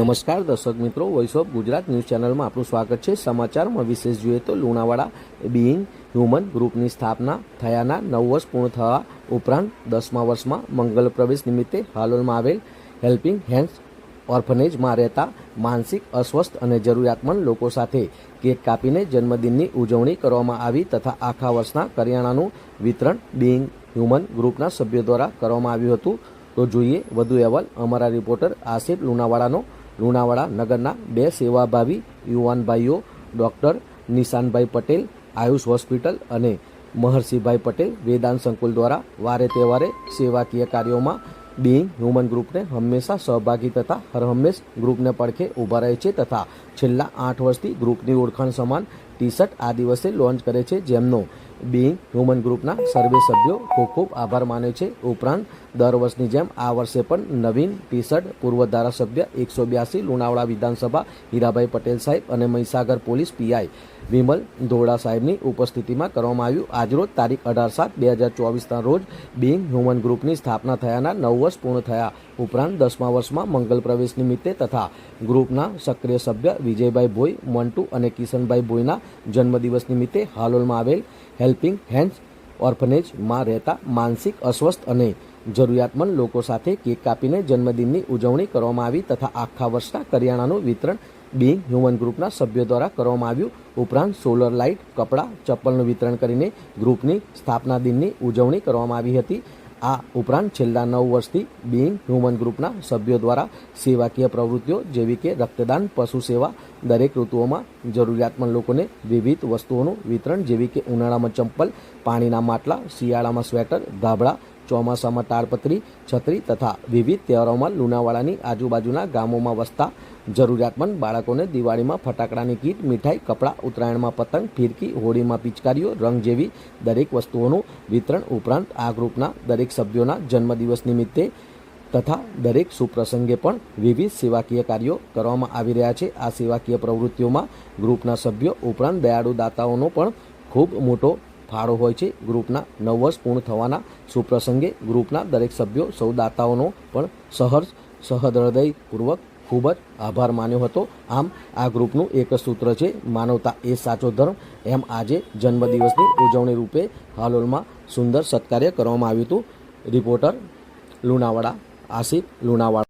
નમસ્કાર, દર્શક મિત્રો. વોઇસ ઓફ ગુજરાત ન્યૂઝ ચેનલમાં આપનું સ્વાગત છે. સમાચારમાં વિશેષ જોઈએ તો લુણાવાડા બીઇંગ હ્યુમન ગ્રુપની સ્થાપના થયાના નવ વર્ષ પૂર્ણ થવા ઉપરાંત દસમા વર્ષમાં મંગલ પ્રવેશ નિમિત્તે હાલોલમાં આવેલ હેલ્પિંગ હેન્ડ્સ ઓર્ફનેજમાં રહેતા માનસિક અસ્વસ્થ અને જરૂરિયાતમંદ લોકો સાથે કેક કાપીને જન્મદિનની ઉજવણી કરવામાં આવી તથા આખા વર્ષના કરિયાણાનું વિતરણ બીઇંગ હ્યુમન ગ્રુપના સભ્યો દ્વારા કરવામાં આવ્યું હતું. તો જોઈએ વધુ અહેવાલ અમારા રિપોર્ટર આસિફ લુણાવાડાનો લુણાવાડા નગરના બે સેવાભાવી યુવાન ભાઈઓ, ડૉક્ટર નિશાનભાઈ પટેલ, આયુષ હોસ્પિટલ અને મહર્ષિભાઈ પટેલ વેદાંત સંકુલ દ્વારા વારે તહેવારે સેવાકીય કાર્યોમાં બિંગ હ્યુમન ગ્રુપને હંમેશા સહભાગી તથા હરહંમેશ ગ્રુપને પડખે ઊભા રહે છે તથા છેલ્લા આઠ વર્ષથી ગ્રુપની ઓળખાણ સમાન ટી શર્ટ આ દિવસે લોન્ચ કરે છે જેમનો બીઇંગ હ્યુમન ગ્રુપના સર્વે સભ્યો ખૂબ ખૂબ આભાર માને છે. ઉપરાંત, દર વર્ષની જેમ આ વર્ષે પણ નવીન ટી પૂર્વ ધારાસભ્ય એકસો બ્યાસી લુણાવાડા વિધાનસભા હીરાભાઈ પટેલ સાહેબ અને મહીસાગર પોલીસ પીઆઈ વિમલ ધોળા સાહેબની ઉપસ્થિતિમાં કરવામાં આવ્યું. આજરોજ તારીખ અઢાર સાત બે હજાર ચોવીસના રોજ બિંગ હ્યુમન ગ્રુપની સ્થાપના થયાના નવ વર્ષ પૂર્ણ થયા. ઉપરાંત, દસમા વર્ષમાં મંગલ પ્રવેશ નિમિત્તે તથા ગ્રુપના સક્રિય સભ્ય વિજયભાઈ ભોઈ, મંટુ અને કિશનભાઈ ભોઈના જન્મદિવસ નિમિત્તે હાલોલમાં આવેલ હેલ્પિંગ હેન્ડ્સ ઓર્ફનેજમાં રહેતા માનસિક, અસ્વસ્થ અને જરૂરિયાતમંદ લોકો સાથે કેક કાપીને જન્મદિનની ઉજવણી કરવામાં આવી તથા આખા વર્ષના કરિયાણાનું વિતરણ બિંગ હ્યુમન ગ્રુપના સભ્યો દ્વારા કરવામાં આવ્યું. ઉપરાંત સોલર લાઇટ, કપડાં, ચપ્પલનું વિતરણ કરીને ગ્રુપની સ્થાપના દિનની ઉજવણી કરવામાં આવી હતી. આ ઉપરાંત છેલ્લા નવ વર્ષથી બીઇંગ હ્યુમન ગ્રુપના સભ્યો દ્વારા સેવાકીય પ્રવૃત્તિઓ જેવી કે રક્તદાન, પશુ સેવા, દરેક ઋતુઓમાં જરૂરિયાતમંદ લોકોને વિવિધ વસ્તુઓનું વિતરણ જેવી કે ઉનાળામાં ચંપલ, પાણીના માટલા, શિયાળામાં સ્વેટર ગાભડા ચોમાસામાં તાડપત્રી, છત્રી તથા વિવિધ તહેવારોમાં લુણાવાડાની આજુબાજુના ગામોમાં વસતા જરૂરિયાતમંદ બાળકોને દિવાળીમાં ફટાકડાની કીટ, મીઠાઈ, કપડાં, ઉત્તરાયણમાં પતંગ, ફિરકી, હોળીમાં પિચકારીઓ, રંગ જેવી દરેક વસ્તુઓનું વિતરણ ઉપરાંત આ ગ્રુપના દરેક સભ્યોના જન્મદિવસ નિમિત્તે તથા દરેક સુપ્રસંગે પણ વિવિધ સેવાકીય કાર્યો કરવામાં આવી રહ્યા છે. આ સેવાકીય પ્રવૃત્તિઓમાં ગ્રુપના સભ્યો ઉપરાંત દયાળુ દાતાઓનો પણ ખૂબ મોટો ફાળો હોય છે. ગ્રુપના નવ વર્ષ પૂર્ણ થવાના સુપ્રસંગે ગ્રુપના દરેક સભ્યો સૌ દાતાઓનો પણ સહર્ષ, સહૃદયપૂર્વક ખૂબ જ આભાર માન્યો હતો. આમ, આ ગ્રુપનું એક સૂત્ર છે, માનવતા એ સાચો ધર્મ. એમ આજે જન્મદિવસની ઉજવણી રૂપે હાલોલમાં સુંદર સત્કાર્ય કરવામાં આવ્યું હતું. રિપોર્ટર લુણાવાડા, આસિફ લુણાવાડા.